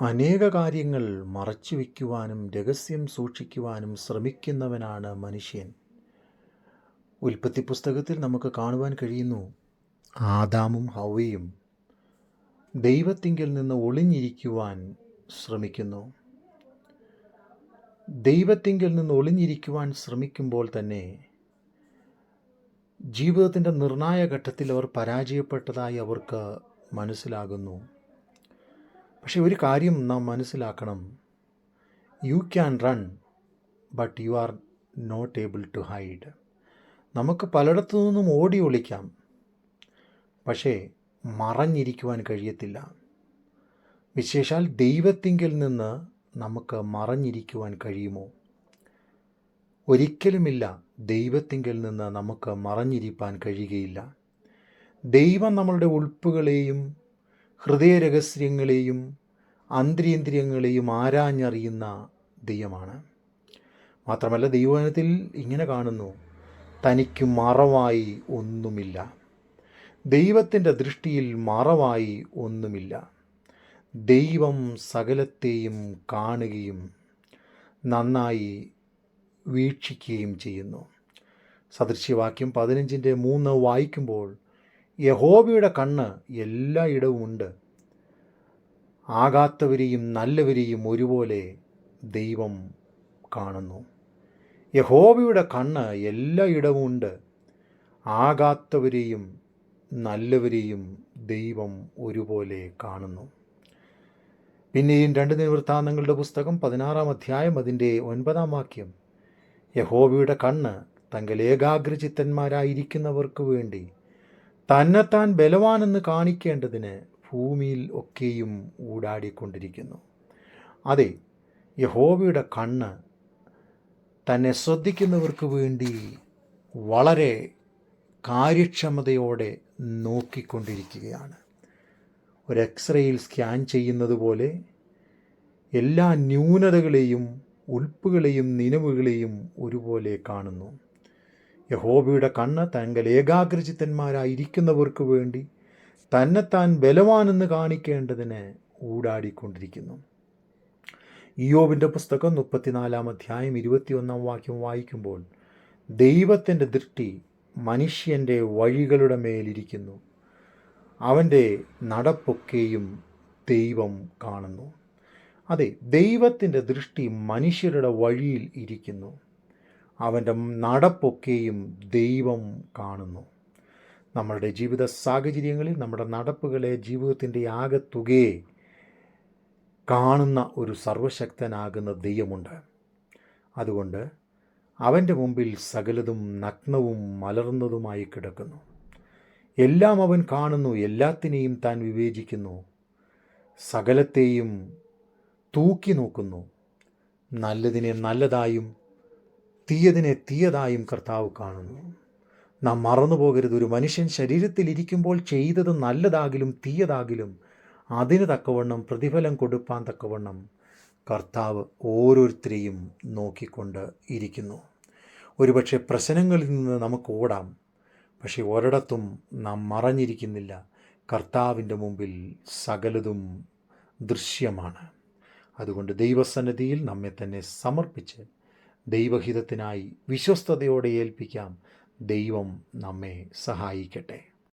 അനേക കാര്യങ്ങൾ മറച്ചു വയ്ക്കുവാനും രഹസ്യം സൂക്ഷിക്കുവാനും ശ്രമിക്കുന്നവനാണ് മനുഷ്യൻ. ഉൽപ്പത്തി പുസ്തകത്തിൽ നമുക്ക് കാണുവാൻ കഴിയുന്നു ആദാമും ഹൗവയും ദൈവത്തിങ്കിൽ നിന്ന് ഒളിഞ്ഞിരിക്കുവാൻ ശ്രമിക്കുന്നു. ദൈവത്തിങ്കിൽ നിന്ന് ഒളിഞ്ഞിരിക്കുവാൻ ശ്രമിക്കുമ്പോൾ തന്നെ ജീവിതത്തിന്റെ നിർണായക ഘട്ടത്തിൽ അവർ പരാജയപ്പെട്ടതായി അവർക്ക് മനസ്സിലാകുന്നു. പക്ഷേ ഒരു കാര്യം നാം മനസ്സിലാക്കണം. You can run but you are not able to hide നമുക്ക് പലയിടത്തു നിന്നും ഓടി ഒളിക്കാം. പക്ഷേ മറഞ്ഞിരിക്കുവാൻ കഴിയത്തില്ല. വിശേഷാൽ ദൈവത്തിങ്കിൽ നിന്ന് നമുക്ക് മറഞ്ഞിരിക്കുവാൻ കഴിയുമോ? ഒരിക്കലുമില്ല ദൈവത്തിങ്കിൽ നിന്ന് നമുക്ക് മറഞ്ഞിരിപ്പാൻ കഴിയുകയില്ല. ദൈവം നമ്മളുടെ ഉൾപ്പുകളെയും ഹൃദയരഹസ്യങ്ങളെയും അന്തരീന്ദ്രിയങ്ങളെയും ആരാഞ്ഞറിയുന്ന ദൈവമാണ്. മാത്രമല്ല ദൈവവചനത്തിൽ ഇങ്ങനെ കാണുന്നു തനിക്ക് മറവായി ഒന്നുമില്ല. ദൈവത്തിന്റെ ദൃഷ്ടിയിൽ മറവായി ഒന്നുമില്ല. ദൈവം സകലത്തെയും കാണുകയും നന്നായി വീക്ഷിക്കുകയും ചെയ്യുന്നു. സദൃശ്യവാക്യം പതിനഞ്ചിന്റെ മൂന്ന് വായിക്കുമ്പോൾ യഹോബയുടെ കണ്ണ് എല്ലായിടവുമുണ്ട് ആകാത്തവരെയും നല്ലവരെയും ഒരുപോലെ ദൈവം കാണുന്നു. യഹോബയുടെ കണ്ണ് എല്ലായിടവുമുണ്ട് ആകാത്തവരെയും നല്ലവരെയും ദൈവം ഒരുപോലെ കാണുന്നു. പിന്നെയും രണ്ട് നിവൃത്താന്തങ്ങളുടെ പുസ്തകം പതിനാറാം അധ്യായം അതിന്റെ ഒൻപതാം വാക്യം. യഹോവയുടെ കണ്ണ് തങ്ങൾ ഏകാഗ്രചിത്തന്മാരായിരിക്കുന്നവർക്ക് വേണ്ടി തന്നെത്താൻ ബലവാനെന്ന് കാണിക്കേണ്ടതിന് ഭൂമിയിൽ ഒക്കെയും ഊടാടിക്കൊണ്ടിരിക്കുന്നു. അതെ യഹോവയുടെ കണ്ണ് തന്നെ ശ്രദ്ധിക്കുന്നവർക്ക് വേണ്ടി വളരെ കാര്യക്ഷമതയോടെ നോക്കിക്കൊണ്ടിരിക്കുകയാണ്. ഒരു എക്സ്റേയിൽ സ്കാൻ ചെയ്യുന്നത് പോലെ എല്ലാ ന്യൂനതകളെയും ഉൾപ്പുകളെയും നിലവുകളെയും ഒരുപോലെ കാണുന്നു. യഹോബയുടെ കണ്ണ് തങ്ങൾ ഏകാഗ്രചിത്തന്മാരായിരിക്കുന്നവർക്ക് വേണ്ടി തന്നെത്താൻ ബലവാനെന്ന് കാണിക്കേണ്ടതിന് ഊടാടിക്കൊണ്ടിരിക്കുന്നു. ഇയോബിന്റെ പുസ്തകം മുപ്പത്തിനാലാം അധ്യായം ഇരുപത്തിയൊന്നാം വാക്യം വായിക്കുമ്പോൾ ദൈവത്തിന്റെ ദൃഷ്ടി മനുഷ്യന്റെ വഴികളുടെ മേലിരിക്കുന്നു. അവന്റെ നടപ്പൊക്കെയും ദൈവം കാണുന്നു. അതെ ദൈവത്തിന്റെ ദൃഷ്ടി മനുഷ്യരുടെ വഴിയിൽ ഇരിക്കുന്നു. അവന്റെ നടപ്പൊക്കെയും ദൈവം കാണുന്നു. നമ്മളുടെ ജീവിത സാഹചര്യങ്ങളിൽ നമ്മുടെ നടപ്പുകളെ ജീവിതത്തിന്റെ ആകത്തുകയെ കാണുന്ന ഒരു സർവശക്തനാകുന്ന ദൈവമുണ്ട്. അതുകൊണ്ട് അവന്റെ മുമ്പിൽ സകലതും നഗ്നവും മലർന്നതുമായി കിടക്കുന്നു. എല്ലാം അവൻ കാണുന്നു എല്ലാത്തിനെയും താൻ വിവേചിക്കുന്നു. സകലത്തെയും തൂക്കി നോക്കുന്നു. നല്ലതിനെ നല്ലതായും തീയതിനെ തീയതായും കർത്താവ് കാണുന്നു. നാം മറന്നു പോകരുത്. ഒരു മനുഷ്യൻ ശരീരത്തിലിരിക്കുമ്പോൾ ചെയ്തത് നല്ലതാകിലും തീയതാകിലും അതിന് തക്കവണ്ണം പ്രതിഫലം കൊടുപ്പാൻ തക്കവണ്ണം കർത്താവ് ഓരോരുത്തരെയും നോക്കിക്കൊണ്ട് ഇരിക്കുന്നു. ഒരുപക്ഷെ പ്രശ്നങ്ങളിൽ നിന്ന് നമുക്ക് ഓടാം. പക്ഷേ ഒരിടത്തും നാം മറഞ്ഞിരിക്കുന്നില്ല. കർത്താവിന്റെ മുമ്പിൽ സകലതും ദൃശ്യമാണ്. അതുകൊണ്ട് ദൈവസന്നിധിയിൽ നമ്മെ തന്നെ സമർപ്പിച്ച് ദൈവഹിതത്തിനായി വിശ്വസ്തയോടെ ഏൽപ്പിക്കാം. ദൈവം നമ്മെ സഹായിക്കട്ടെ.